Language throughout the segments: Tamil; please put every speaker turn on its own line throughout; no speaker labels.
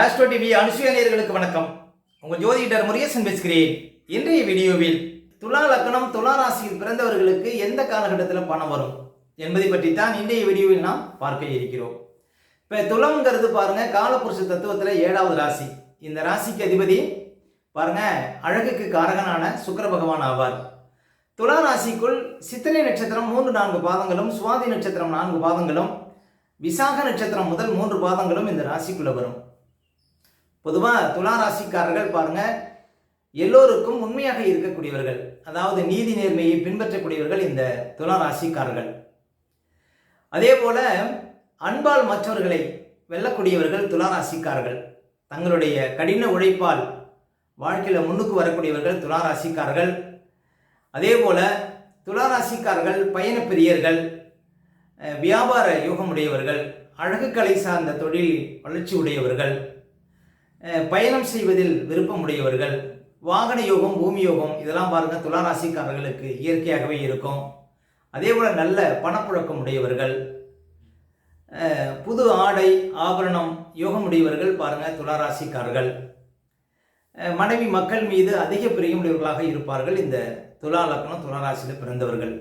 ஆஸ்ட்ரோ டிவி அனுசுயானியர்களுக்கு வணக்கம். உங்கள் ஜோதிடர் முருகேசன் பேசுகிறேன். இன்றைய வீடியோவில் துலா லக்னம் துலா ராசியில் பிறந்தவர்களுக்கு எந்த காலகட்டத்தில் பணம் வரும் என்பதை பற்றி தான் இன்றைய வீடியோவில் நாம் பார்க்க இருக்கிறோம். இப்போ துலம்ங்கிறது பாருங்க காலபுருஷ தத்துவத்தில் ஏழாவது ராசி. இந்த ராசிக்கு அதிபதி பாருங்க அழகுக்கு காரகனான சுக்கர பகவான் ஆவார். துலா ராசிக்குள் சித்திரை நட்சத்திரம் மூன்று நான்கு பாதங்களும் சுவாதி நட்சத்திரம் நான்கு பாதங்களும் விசாக நட்சத்திரம் முதல் மூன்று பாதங்களும் இந்த ராசிக்குள்ளே வரும். பொதுவாக துலா ராசிக்காரர்கள் பாருங்க எல்லோருக்கும் உண்மையாக இருக்கக்கூடியவர்கள் அதாவது நீதி நேர்மையை பின்பற்றக்கூடியவர்கள் இந்த துலா ராசிக்காரர்கள் அதே போல அன்பால் மற்றவர்களை வெல்லக்கூடியவர்கள் துலா ராசிக்காரர்கள் தங்களுடைய கடின உழைப்பால் வாழ்க்கையில் முன்னுக்கு வரக்கூடியவர்கள் துலா ராசிக்காரர்கள் அதே போல துலா ராசிக்காரர்கள் பயண பிரியர்கள் வியாபார யோகமுடையவர்கள் அழகுக்கலை சார்ந்த தொழில் வளர்ச்சி உடையவர்கள். பயணம் செய்வதில் விருப்பமுடையவர்கள் வாகன யோகம் பூமி யோகம் இதெல்லாம் பாருங்க துளாராசிக்காரர்களுக்கு இயற்கையாகவே இருக்கும். அதே போல் நல்ல பணப்புழக்கம் உடையவர்கள் புது ஆடை ஆபரணம் யோகமுடையவர்கள் பாருங்க பாருங்கள் ராசிக்காரர்கள். மனைவி மக்கள் மீது அதிக பிரியமுடையவர்களாக இருப்பார்கள் இந்த துலா லக்னம் துளாராசியில் பிறந்தவர்கள்.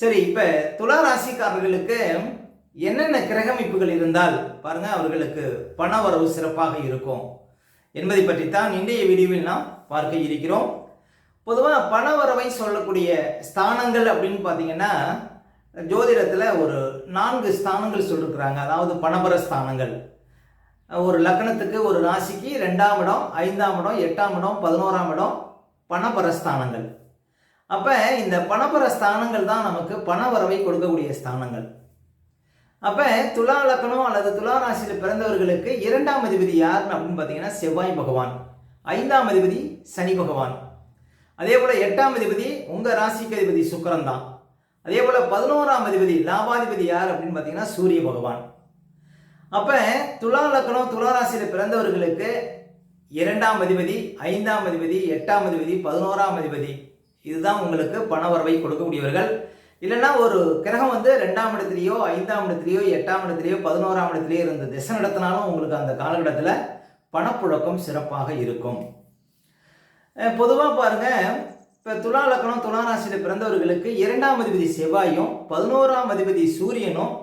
சரி இப்போ துளாராசிக்காரர்களுக்கு என்னென்ன கிரகமைப்புகள் இருந்தால் பாருங்க அவர்களுக்கு பண வரவு சிறப்பாக இருக்கும். என்பதை பற்றித்தான் இன்றைய வீடியோவில் நாம் பார்க்க இருக்கிறோம். பொதுவாக பண வரவை சொல்லக்கூடிய ஸ்தானங்கள் அப்படின்னு பார்த்தீங்கன்னா ஜோதிடத்தில் ஒரு நான்கு ஸ்தானங்கள் சொல்லியிருக்கிறாங்க அதாவது பணபர ஸ்தானங்கள். ஒரு லக்னத்துக்கு ஒரு ராசிக்கு ரெண்டாம் இடம் ஐந்தாம் இடம் எட்டாம் இடம் பதினோராம் இடம் பணபர ஸ்தானங்கள். அப்போ இந்த பணபர ஸ்தானங்கள் தான் நமக்கு பண வரவை கொடுக்கக்கூடிய ஸ்தானங்கள். அப்போ துலா லக்கணம் அல்லது துலா ராசியில் பிறந்தவர்களுக்கு இரண்டாம் அதிபதி யாருன்னு அப்படின்னு பார்த்தீங்கன்னா செவ்வாய் பகவான். ஐந்தாம் அதிபதி சனி பகவான். அதே போல் எட்டாம் அதிபதி உங்கள் ராசிக்கு அதிபதி சுக்கரன் தான். அதே போல் பதினோராம் அதிபதி லாபாதிபதி யார் அப்படின்னு பார்த்தீங்கன்னா சூரிய பகவான். அப்போ துலா லக்கணம் துலா ராசியில் பிறந்தவர்களுக்கு இரண்டாம் அதிபதி ஐந்தாம் அதிபதி எட்டாம் அதிபதி பதினோராம் அதிபதி. இதுதான் உங்களுக்கு பண வரவை கொடுக்கக்கூடியவர்கள். இல்லைன்னா ஒரு கிரகம் வந்து ரெண்டாம் இடத்துலையோ ஐந்தாம் இடத்துலையோ எட்டாம் இடத்துலையோ பதினோராம் இடத்துலையோ இருந்த திசை நடத்தினாலும் உங்களுக்கு அந்த காலகட்டத்தில் பணப்புழக்கம் சிறப்பாக இருக்கும். பொதுவாக பாருங்க இப்போ துலா லக்கணம் துலா ராசியில் பிறந்தவர்களுக்கு இரண்டாம் அதிபதி செவ்வாயும் பதினோராம் அதிபதி சூரியனும்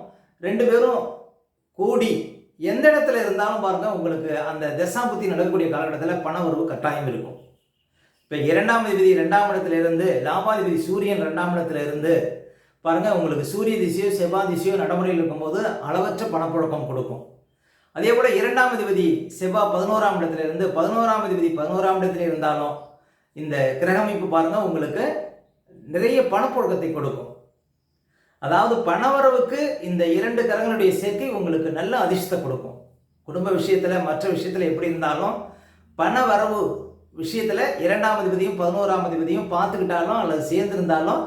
ரெண்டு பேரும் கூடி எந்த இடத்துல இருந்தாலும் பாருங்க உங்களுக்கு அந்த தசாபுத்தி நடக்கக்கூடிய காலகட்டத்தில் பண உருவ கட்டாயம் இருக்கும். இப்போ இரண்டாம் அதிபதி ரெண்டாம் இடத்துல இருந்து லாபாதிபதி சூரியன் ரெண்டாம் இடத்துல இருந்து பாருங்கள் உங்களுக்கு சூரிய திசையோ செவ்வாய் திசையோ நடைமுறையில் இருக்கும்போது அளவற்ற பணப்புழக்கம் கொடுக்கும். அதே போல இரண்டாம் அதிபதி செவ்வாய் பதினோராம் இடத்துல இருந்து பதினோராம் அதிபதி பதினோராம் இடத்துல இருந்தாலும் இந்த கிரகமைப்பு பாருங்க உங்களுக்கு நிறைய பணப்புழக்கத்தை கொடுக்கும். அதாவது பணவரவுக்கு இந்த இரண்டு கிரகங்களுடைய சேர்க்கை உங்களுக்கு நல்ல அதிர்ஷ்டத்தை கொடுக்கும். குடும்ப விஷயத்தில் மற்ற விஷயத்தில் எப்படி இருந்தாலும் பண வரவு விஷயத்தில் இரண்டாம் அதிபதியும் பதினோராம் அதிபதியும் பார்த்துக்கிட்டாலும் அல்லது சேர்ந்திருந்தாலும்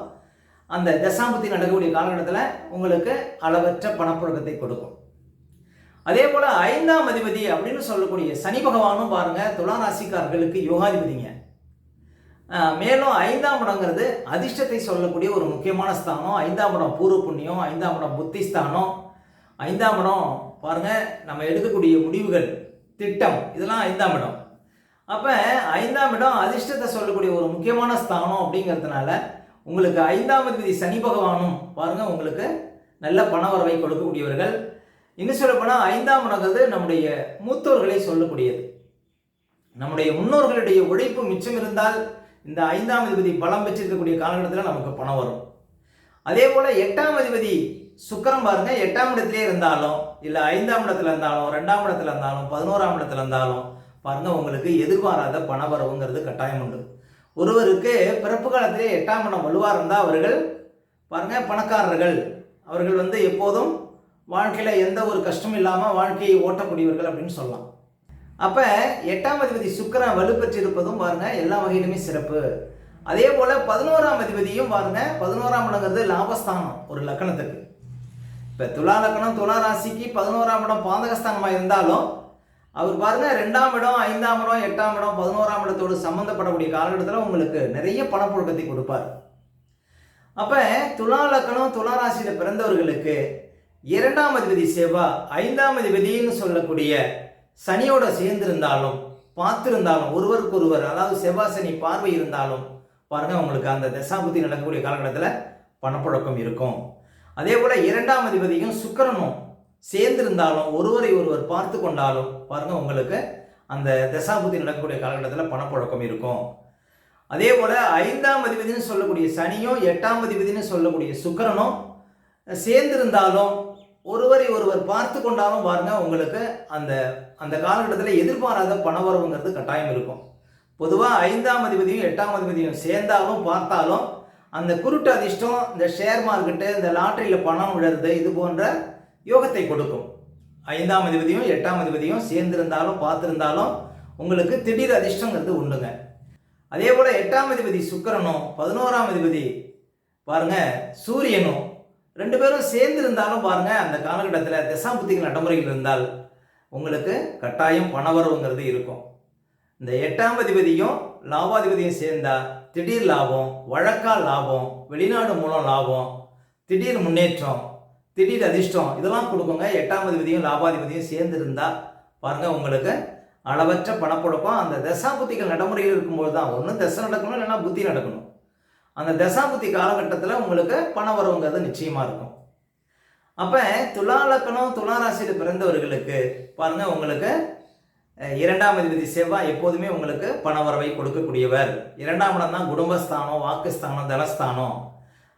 அந்த தசாபுத்தி நடக்கக்கூடிய காலகட்டத்தில் உங்களுக்கு அளவற்ற பணப்புழக்கத்தை கொடுக்கும். அதே போல் ஐந்தாம் அதிபதி அப்படின்னு சொல்லக்கூடிய சனி பகவானும் பாருங்க துலா ராசிக்காரர்களுக்கு யோகாதிபதிங்க. மேலும் ஐந்தாம் இடங்கிறது அதிர்ஷ்டத்தை சொல்லக்கூடிய ஒரு முக்கியமான ஸ்தானம். ஐந்தாம் இடம் பூர்வ புண்ணியம் ஐந்தாம் இடம் புத்தி ஸ்தானம். ஐந்தாம் இடம் பாருங்க நம்ம எடுக்கக்கூடிய முடிவுகள் திட்டம் இதெல்லாம் ஐந்தாம் இடம். அப்போ ஐந்தாம் இடம் அதிர்ஷ்டத்தை சொல்லக்கூடிய ஒரு முக்கியமான ஸ்தானம் அப்படிங்கிறதுனால உங்களுக்கு ஐந்தாம் அதிபதி சனி பகவானும் பாருங்க உங்களுக்கு நல்ல பண வரவை கொடுக்கக்கூடியவர்கள். இன்னும் சொல்லப்போனால் ஐந்தாம் இடங்கிறது நம்முடைய மூத்தோர்களை சொல்லக்கூடியது. நம்முடைய முன்னோர்களுடைய உழைப்பு மிச்சம் இருந்தால் இந்த ஐந்தாம் அதிபதி பலம் பெற்றிருக்கக்கூடிய காலகட்டத்தில் நமக்கு பணம் வரும். அதே போல எட்டாம் அதிபதி சுக்கிரம் பாருங்க எட்டாம் இடத்திலே இருந்தாலும் இல்லை ஐந்தாம் இடத்துல இருந்தாலும் ரெண்டாம் இடத்துல இருந்தாலும் பதினோராம் இடத்துல இருந்தாலும் பாருங்க உங்களுக்கு எதிர்பாராத பணவரவுங்கிறது கட்டாயம் உண்டு. ஒருவருக்கு பிறப்பு காலத்திலே எட்டாம் இடம் வலுவாக இருந்தால் அவர்கள் பாருங்க பணக்காரர்கள். அவர்கள் வந்து எப்போதும் வாழ்க்கையில் எந்த ஒரு கஷ்டமும் இல்லாமல் வாழ்க்கையை ஓட்டக்கூடியவர்கள் அப்படின்னு சொல்லலாம். அப்போ எட்டாம் அதிபதி வலுப்பெற்று வலுப்பெற்றிருப்பதும் பாருங்க எல்லா வகையிலுமே சிறப்பு. அதே போல் பதினோராம் அதிபதியும் பாருங்க பதினோராம் இடங்கிறது லாபஸ்தானம் ஒரு லக்கணத்துக்கு. இப்போ துலா லக்கணம் துலா ராசிக்கு பதினோராம் இடம் பாதகஸ்தானமாக இருந்தாலும் அவர் பாருங்க ரெண்டாம் இடம் ஐந்தாம் இடம் எட்டாம் இடம் பதினோராம் இடத்தோடு சம்மந்தப்படக்கூடிய காலகட்டத்தில் உங்களுக்கு நிறைய பணப்புழக்கத்தை கொடுப்பார். அப்போ துலா லக்கணம் துலா ராசியில் பிறந்தவர்களுக்கு இரண்டாம் அதிபதி செவ்வா ஐந்தாம் அதிபதினு சொல்லக்கூடிய சனியோட சேர்ந்திருந்தாலும் பார்த்திருந்தாலும் ஒருவருக்கொருவர் அதாவது செவ்வாய் சனி பார்வை இருந்தாலும் பாருங்க உங்களுக்கு அந்த தசாபுத்தி நடக்கக்கூடிய காலகட்டத்தில் பணப்புழக்கம் இருக்கும். அதே போல இரண்டாம் அதிபதியும் சுக்கிரனும் சேர்ந்திருந்தாலும் ஒருவரை ஒருவர் பார்த்து கொண்டாலும் பாருங்கள் உங்களுக்கு அந்த தசாபுத்தி நடக்கக்கூடிய காலகட்டத்தில் பணப்புழக்கம் இருக்கும். அதே போல் ஐந்தாம் அதிபதினு சொல்லக்கூடிய சனியும் எட்டாம் அதிபதினு சொல்லக்கூடிய சுக்கரனும் சேர்ந்திருந்தாலும் ஒருவரை ஒருவர் பார்த்து கொண்டாலும் பாருங்கள் உங்களுக்கு அந்த அந்த காலகட்டத்தில் எதிர்பாராத பணவரவுங்கிறது கட்டாயம் இருக்கும். பொதுவாக ஐந்தாம் அதிபதியும் எட்டாம் அதிபதியும் சேர்ந்தாலும் பார்த்தாலும் அந்த குருட்டு அதிர்ஷ்டம் இந்த ஷேர் மார்க்கெட்டு இந்த லாட்டரியில் பணம் விழுறது இது போன்ற யோகத்தை கொடுக்கும். ஐந்தாம் அதிபதியும் எட்டாம் அதிபதியும் சேர்ந்திருந்தாலும் பார்த்துருந்தாலும் உங்களுக்கு திடீர் அதிர்ஷ்டங்கிறது உண்டுங்க. அதே போல் எட்டாம் அதிபதி சுக்கரனும் பதினோராம் அதிபதி பாருங்க சூரியனும் ரெண்டு பேரும் சேர்ந்து இருந்தாலும் பாருங்க அந்த காலகட்டத்தில் தசாபுத்திகள் நடைமுறையில் இருந்தால் உங்களுக்கு கட்டாயம் பணவரவுங்கிறது இருக்கும். இந்த எட்டாம் அதிபதியும் லாபாதிபதியும் சேர்ந்தா திடீர் லாபம் வழக்கால் லாபம் வெளிநாடு மூலம் லாபம் திடீர் முன்னேற்றம் திடீர் அதிர்ஷ்டம். இதெல்லாம் கொடுக்குங்க. எட்டாம் அதிபதியும் லாபாதிபதியும் சேர்ந்திருந்தா பாருங்க உங்களுக்கு அளவற்ற பணப்புழக்கம். அந்த தசாபுத்திகள் நடைமுறையில் இருக்கும்போது தான் ஒன்று தசை நடக்கணும் இல்லைன்னா புத்தி நடக்கணும். அந்த தசாபுத்தி காலகட்டத்தில் உங்களுக்கு பணம் வரவுங்கிறது நிச்சயமாக இருக்கும். அப்போ துலா லக்கணம் பிறந்தவர்களுக்கு பாருங்க உங்களுக்கு இரண்டாம் அதிபதி செவ்வாய் எப்போதுமே உங்களுக்கு பணவரவை கொடுக்கக்கூடியவர். இரண்டாம் இடம் தான் குடும்பஸ்தானம் வாக்குஸ்தானம் தனஸ்தானம்.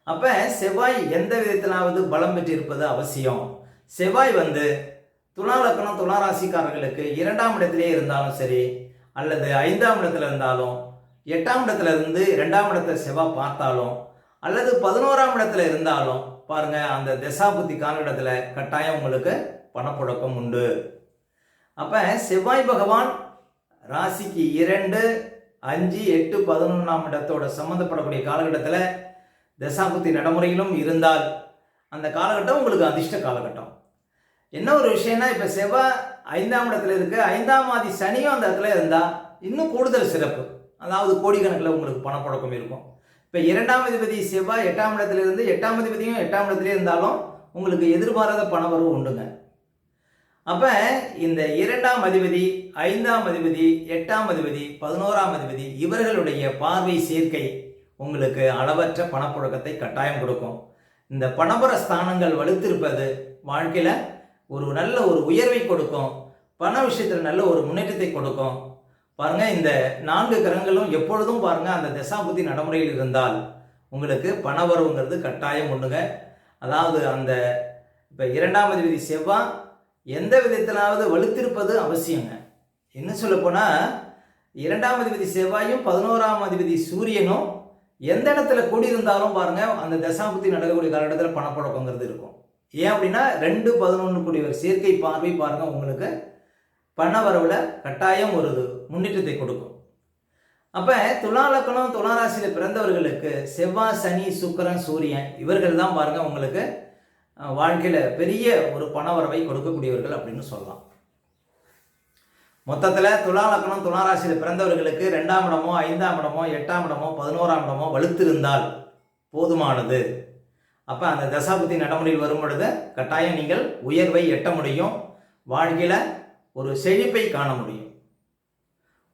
அப்போ செவ்வாய் எந்த விதத்திலாவது பலம் பெற்றிருப்பது அவசியம். செவ்வாய் வந்து துலா லக்கணம் துலா ராசிக்காரர்களுக்கு இரண்டாம் இடத்திலே இருந்தாலும் சரி அல்லது ஐந்தாம் இடத்துல இருந்தாலும் எட்டாம் இடத்துல இருந்து இரண்டாம் இடத்துல செவ்வாய் பார்த்தாலும் அல்லது பதினோராம் இடத்துல இருந்தாலும் பாருங்க அந்த தசாபுத்தி காலகட்டத்தில் கட்டாயம் உங்களுக்கு பணப்புழக்கம் உண்டு. அப்ப செவ்வாய் பகவான் ராசிக்கு இரண்டு அஞ்சு எட்டு பதினொன்றாம் இடத்தோட சம்மந்தப்படக்கூடிய காலகட்டத்தில் தசாபுத்தி நடைமுறையிலும் இருந்தால் அந்த காலகட்டம் உங்களுக்கு அதிர்ஷ்ட காலகட்டம். என்ன ஒரு விஷயம்னா இப்போ செவ்வாய் ஐந்தாம் இடத்துல இருக்கு. ஐந்தாம் ஆதி சனியும் அந்த இடத்துல இருந்தால் இன்னும் கூடுதல் சிறப்பு. அதாவது கோடிக்கணக்கில் உங்களுக்கு பணப்புழக்கம் இருக்கும். இப்போ இரண்டாம் அதிபதி செவ்வாய் எட்டாம் இடத்துல இருந்து எட்டாம் அதிபதியும் எட்டாம் இடத்துல இருந்தாலும் உங்களுக்கு எதிர்பாராத பணவரவு உண்டுங்க. அப்போ இந்த இரண்டாம் அதிபதி ஐந்தாம் அதிபதி எட்டாம் அதிபதி பதினோராம் அதிபதி இவர்களுடைய பார்வை சேர்க்கை உங்களுக்கு அளவற்ற பணப்புழக்கத்தை கட்டாயம் கொடுக்கும். இந்த பணபர ஸ்தானங்கள் வலுத்திருப்பது வாழ்க்கையில் ஒரு நல்ல ஒரு உயர்வை கொடுக்கும். பண விஷயத்தில் நல்ல ஒரு முன்னேற்றத்தை கொடுக்கும். பாருங்கள் இந்த நான்கு கிரகங்களும் எப்பொழுதும் பாருங்கள் அந்த தசாபுத்தி நடைமுறையில் இருந்தால் உங்களுக்கு பணவரவுங்கிறது கட்டாயம் உண்டுங்க. அதாவது அந்த இப்போ இரண்டாம் அதிபதி செவ்வாய் எந்த விதத்திலாவது வலுத்திருப்பது அவசியங்க. என்ன சொல்லப்போனால் இரண்டாம் அதிபதி செவ்வாயும் பதினோராம் அதிபதி சூரியனும் எந்த இடத்துல கூடியிருந்தாலும் பாருங்க அந்த தசாபுத்தி நடக்கக்கூடிய காலகட்டத்தில் பணப்பழக்கங்கிறது இருக்கும். ஏன் அப்படின்னா ரெண்டு பதினொன்று கூடிய சேர்க்கை பார்வை பாருங்க உங்களுக்கு பண வரவுல கட்டாயம் ஒரு முன்னேற்றத்தை கொடுக்கும். அப்போ துலா லக்கணம் பிறந்தவர்களுக்கு செவ்வாய் சனி சுக்கரன் சூரியன் இவர்கள் தான் பாருங்க உங்களுக்கு வாழ்க்கையில் வாழ்க்கையில பெரிய ஒரு பண வரவை கொடுக்கக்கூடியவர்கள் அப்படின்னு சொல்லலாம். மொத்தத்தில் துலா லக்னம் துலா ராசியில் பிறந்தவர்களுக்கு ரெண்டாம் இடமோ ஐந்தாம் இடமோ எட்டாம் இடமோ பதினோராம் இடமோ வலுத்திருந்தால் போதுமானது. அப்போ அந்த தசாபுத்தி நடைமுறையில் வரும் பொழுது கட்டாயம் நீங்கள் உயர்வை எட்ட முடியும். வாழ்க்கையில் ஒரு செழிப்பை காண முடியும்.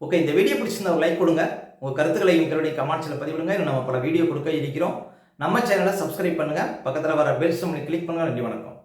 ஓகே இந்த வீடியோ பிடிச்சிருந்தா ஒரு லைக் கொடுங்க. உங்கள் கருத்துக்களையும் கருடைய கமெண்ட்ஸில் பதிவிடுங்க. இன்னும் நம்ம பல வீடியோ கொடுக்க இருக்கிறோம். நம்ம சேனலை சப்ஸ்கிரைப் பண்ணுங்கள் பக்கத்தில் வர பெல் சிம்லை கிளிக் பண்ணுங்கள் நன்றி வணக்கம்.